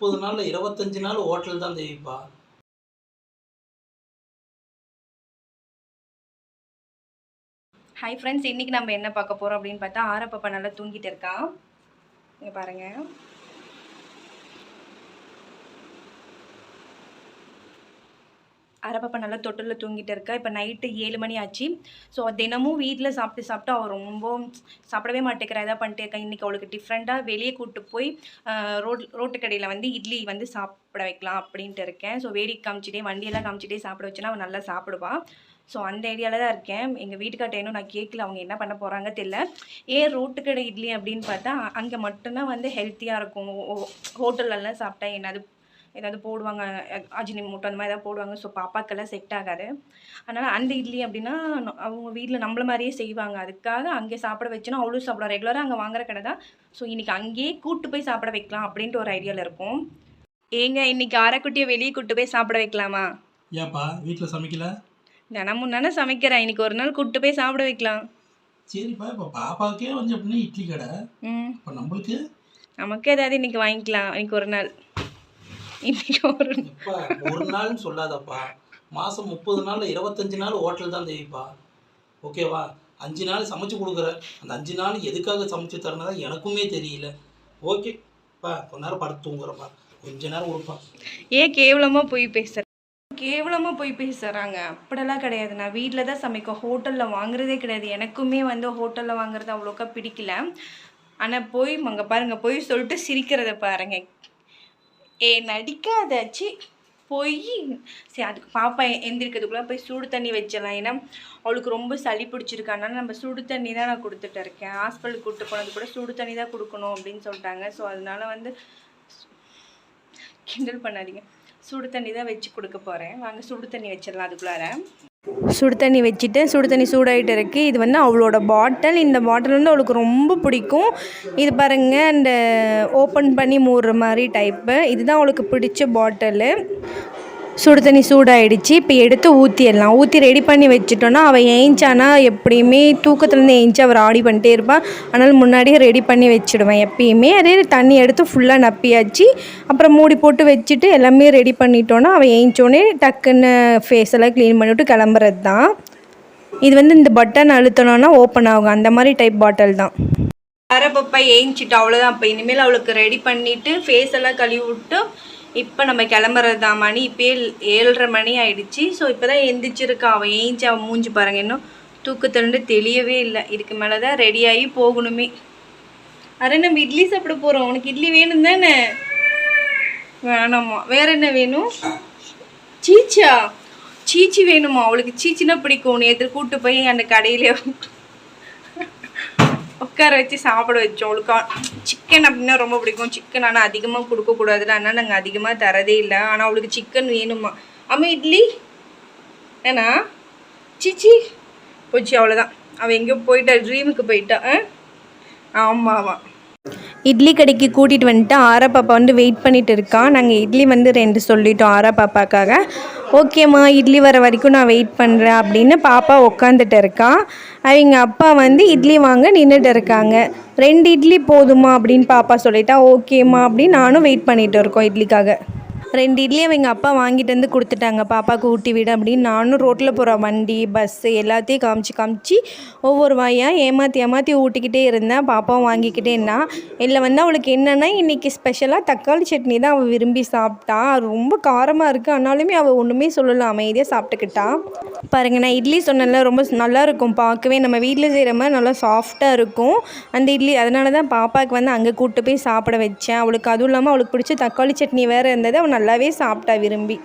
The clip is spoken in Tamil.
முப்பது நாள் இருபத்தஞ்சு நாள் ஹோட்டல் தான் தேவிப்பா. ஹாய் ஃப்ரெண்ட்ஸ் இன்றைக்கி நம்ம என்ன பார்க்க போகிறோம் அப்படின்னு பார்த்தா ஆரப்பப்பா நல்லா தூங்கிட்டு இருக்கான் இங்கே பாருங்கள் அரப்பப்பா நல்லா தொட்டிலில் தூங்கிட்டு இருக்கா. இப்போ நைட்டு ஏழு மணி ஆச்சு. ஸோ தினமும் வீட்டில் சாப்பிட்டு சாப்பிட்டு அவள் ரொம்ப சாப்பிடவே மாட்டேங்கிறா. இதாக பண்ணிட்டே இருக்கா இன்றைக்கி அவளுக்கு டிஃப்ரெண்ட்டாக வெளியே கூப்பிட்டு போய் ரோட் ரோட்டு கடையில் வந்து இட்லி வந்து சாப்பிட வைக்கலாம் அப்படின்ட்டு இருக்கேன். ஸோ வேடிக்கை காமிச்சிட்டே வண்டியெல்லாம் காமிச்சிட்டே சாப்பிட வச்சுன்னா அவள் நல்லா சாப்பிடுவான் ஸோ அந்த ஏரியாவில் தான் இருக்கேன். எங்கள் வீட்டுக்கார்ட்ட இன்னும் நான் கேட்கல அவங்க என்ன பண்ண போகிறாங்க தெரியல. ஏன் ரோட்டு கடை இட்லி அப்படின்னு பார்த்தா அங்கே மட்டும்தான் வந்து ஹெல்த்தியாக இருக்கும். ஹோட்டல்லலாம் சாப்பிட்டா என்னது ஏதாவது போடுவாங்க அஜினி மூட்டை அந்த மாதிரி ஏதாவது போடுவாங்க. ஸோ பாப்பாக்கெல்லாம் செட் ஆகாது. அதனால் அந்த இட்லி அப்படின்னா அவங்க வீட்டில் நம்மள மாதிரியே செய்வாங்க. அதுக்காக அங்கே சாப்பிட வச்சுன்னா அவ்வளோ சாப்பிடுவோம் ரெகுலராக அங்கே வாங்குற கடை தான். ஸோ இன்றைக்கி அங்கேயே கூட்டு போய் சாப்பிட வைக்கலாம் அப்படின்ட்டு ஒரு ஐடியாவில் இருக்கும். ஏங்க இன்னைக்கு அரைக்குட்டியை வெளியே கூட்டு போய் சாப்பிட வைக்கலாமா? ஏன்ப்பா வீட்டில் சமைக்கல? தினமும் தானே சமைக்கிறேன். இன்னைக்கு ஒரு நாள் கூட்டு போய் சாப்பிட வைக்கலாம். சரிப்பா இப்போ பாப்பாவுக்கே வந்து எப்படின்னா இட்லி கடை. ம். இப்போ நம்மளுக்கு? நமக்கு ஏதாவது இன்னைக்கு வாங்கிக்கலாம். இன்னைக்கு ஒரு நாள். இன்னைக்கு ஒரு ஒரு நாள்னு சொல்லாதப்பா. மாதம் முப்பது நாளில் இருபத்தஞ்சு நாள் ஹோட்டல் தான் தேவிப்பா. ஓகேவா? அஞ்சு நாள் சமைச்சு கொடுக்குற அந்த அஞ்சு நாள் எதுக்காக சமைச்சு தரணும் தான் எனக்குமே தெரியல. ஓகேப்பா கொஞ்ச நேரம் படுத்து தூங்குறப்பா கொஞ்ச நேரம் கொடுப்பா ஏன் கேவலமாக போய் பேசுற? கேவலமாக போய் பேசுகிறாங்க அப்படியெல்லாம் கிடையாது. நான் வீட்டில் தான் சமைக்கும் ஹோட்டலில் வாங்குறதே கிடையாது. எனக்குமே வந்து ஹோட்டலில் வாங்குறது அவ்வளோக்கா பிடிக்கல. ஆனால் போய் அங்கே பாருங்க போய் சொல்லிட்டு சிரிக்கிறத பாருங்க. ஏ நடிக்காதாச்சு போய். சரி அதுக்கு பாப்பா எந்திரிக்கிறதுக்குள்ளே போய் சுடு தண்ணி வச்சிடலாம். ஏன்னா அவளுக்கு ரொம்ப சளி பிடிச்சிருக்கு. அதனால நம்ம சுடு தண்ணி தான் நான் கொடுத்துட்டு இருக்கேன். ஹாஸ்பிட்டலுக்கு கூப்பிட்டு போனது கூட சுடு தண்ணி தான் கொடுக்கணும் அப்படின்னு சொல்லிட்டாங்க. ஸோ அதனால வந்து கிண்டல் பண்ணாதீங்க. சுடு தண்ணி தான் வச்சு கொடுக்க போகிறேன் வாங்க சுடு தண்ணி வச்சிடலாம் அதுக்குள்ளார. சுடு தண்ணி வச்சுட்டு சுடு தண்ணி சூடாகிட்டு இருக்குது இது வந்து அவளோட பாட்டில் இந்த பாட்டில் வந்து அவளுக்கு ரொம்ப பிடிக்கும். இது பாருங்கள் அந்த ஓப்பன் பண்ணி மூடுற மாதிரி டைப்பு இதுதான் அவளுக்கு பிடிச்ச பாட்டிலு சுடு தண்ணி சூடாயிடுச்சு. இப்போ எடுத்து ஊற்றிடலாம் ஊற்றி ரெடி பண்ணி வச்சுட்டோன்னா அவள் ஏஞ்சானா எப்படியுமே தூக்கத்துலேருந்து ஏஞ்சி அவர் ஆடி பண்ணிட்டே இருப்பாள் அதனால் முன்னாடியே ரெடி பண்ணி வச்சுடுவேன் எப்பயுமே. அதே தண்ணி எடுத்து ஃபுல்லாக நப்பியாச்சு. அப்புறம் மூடி போட்டு வச்சுட்டு எல்லாமே ரெடி பண்ணிட்டோன்னா அவள் ஏஞ்சோடனே டக்குன்னு ஃபேஸ் எல்லாம் க்ளீன் பண்ணிவிட்டு கிளம்புறது தான் இது வந்து இந்த பட்டன் அழுத்தணும்னா ஓப்பன் ஆகும். அந்த மாதிரி டைப் பாட்டில் தான். அரப்பப்பா ஏஞ்சிட்டு அவ்வளோதான் இப்போ இனிமேல் அவளுக்கு ரெடி பண்ணிவிட்டு ஃபேஸ் எல்லாம் கழுவி விட்டு இப்போ நம்ம கிளம்புறது தான் மணி இப்போயே ஏழரை மணி ஆயிடுச்சு. ஸோ இப்போ தான் எந்திரிச்சிருக்கா. அவள் ஏஞ்சி அவன் மூஞ்சி பாருங்க. இன்னும் தூக்கத்திலிருந்து தெளியவே இல்லை. இதுக்கு மேலே தான் ரெடியாகி போகணுமே. அரை நம்ம இட்லி சாப்பிட போகிறோம் உனக்கு இட்லி வேணும் தானே? வேணாமா வேற என்ன வேணும்? சீச்சா? சீச்சி வேணுமா? அவளுக்கு சீச்சினா பிடிக்கும். நேற்று கூட்டு போய் அந்த கடையிலே உட்கார வச்சு சாப்பிட வச்சோம். அவளுக்கு சிக்கன் அப்படின்னா ரொம்ப பிடிக்கும். சிக்கன் ஆனால் அதிகமாக கொடுக்கக்கூடாதுல அதனால் நாங்கள் அதிகமாக தரதே இல்லை. ஆனால் அவளுக்கு சிக்கன் வேணுமா? அம்மா இட்லி? ஏன்னா? சிச்சி போச்சு அவ்வளோதான் அவள் எங்கேயோ போயிட்டா ட்ரீமுக்கு போயிட்டா. ஆ? ஆமாவா இட்லி கடைக்கு கூட்டிகிட்டு வந்துட்டு ஆரா பாப்பா வந்து வெயிட் பண்ணிட்டு இருக்கான் நாங்கள் இட்லி வந்து ரெண்டு சொல்லிட்டோம் ஆரா பாப்பாக்காக. ஓகேம்மா இட்லி வர வரைக்கும் நான் வெயிட் பண்ணுறேன் அப்படின்னு பாப்பா உக்காந்துட்டு இருக்கான் அவங்க அப்பா வந்து இட்லி வாங்க நின்றுட்டு இருக்காங்க. ரெண்டு இட்லி போதுமா அப்படின்னு பாப்பா சொல்லிட்டா ஓகேம்மா அப்படின்னு நானும் வெயிட் பண்ணிட்டு இருக்கோம் இட்லிக்காக. ரெண்டு இட்லி அவங்க அப்பா வாங்கிட்டு வந்து கொடுத்துட்டாங்க. பாப்பாவுக்கு ஊட்டி விட அப்படின்னு நானும் ரோட்டில் போகிற வண்டி பஸ்ஸு எல்லாத்தையும் காமிச்சு காமிச்சு ஒவ்வொரு வாயாக ஏமாற்றி ஏமாற்றி ஊட்டிக்கிட்டே இருந்தேன். பாப்பாவும் வாங்கிக்கிட்டே இருந்தான் இதில் வந்து அவளுக்கு என்னென்னா இன்றைக்கி ஸ்பெஷலாக தக்காளி சட்னி தான் அவள் விரும்பி சாப்பிட்டா. ரொம்ப காரமாக இருக்குது ஆனாலுமே அவள் ஒன்றுமே சொல்லலை. அமைதியாக சாப்பிட்டுக்கிட்டா. பாருங்கள் நான் இட்லி சொன்னேன்ல ரொம்ப நல்லா இருக்கும் பார்க்கவே. நம்ம வீட்டில் செய்கிற மாதிரி நல்லா சாஃப்டாக இருக்கும். அந்த இட்லி அதனால தான் பாப்பாவுக்கு வந்து அங்கே கூப்பிட்டு போய் சாப்பிட வச்சேன். அவளுக்கு அதுவும் இல்லாமல் அவளுக்கு பிடிச்ச தக்காளி சட்னி வேறு இருந்தது. அவன் நல்லாவே சாப்பிட்டா விரும்பி.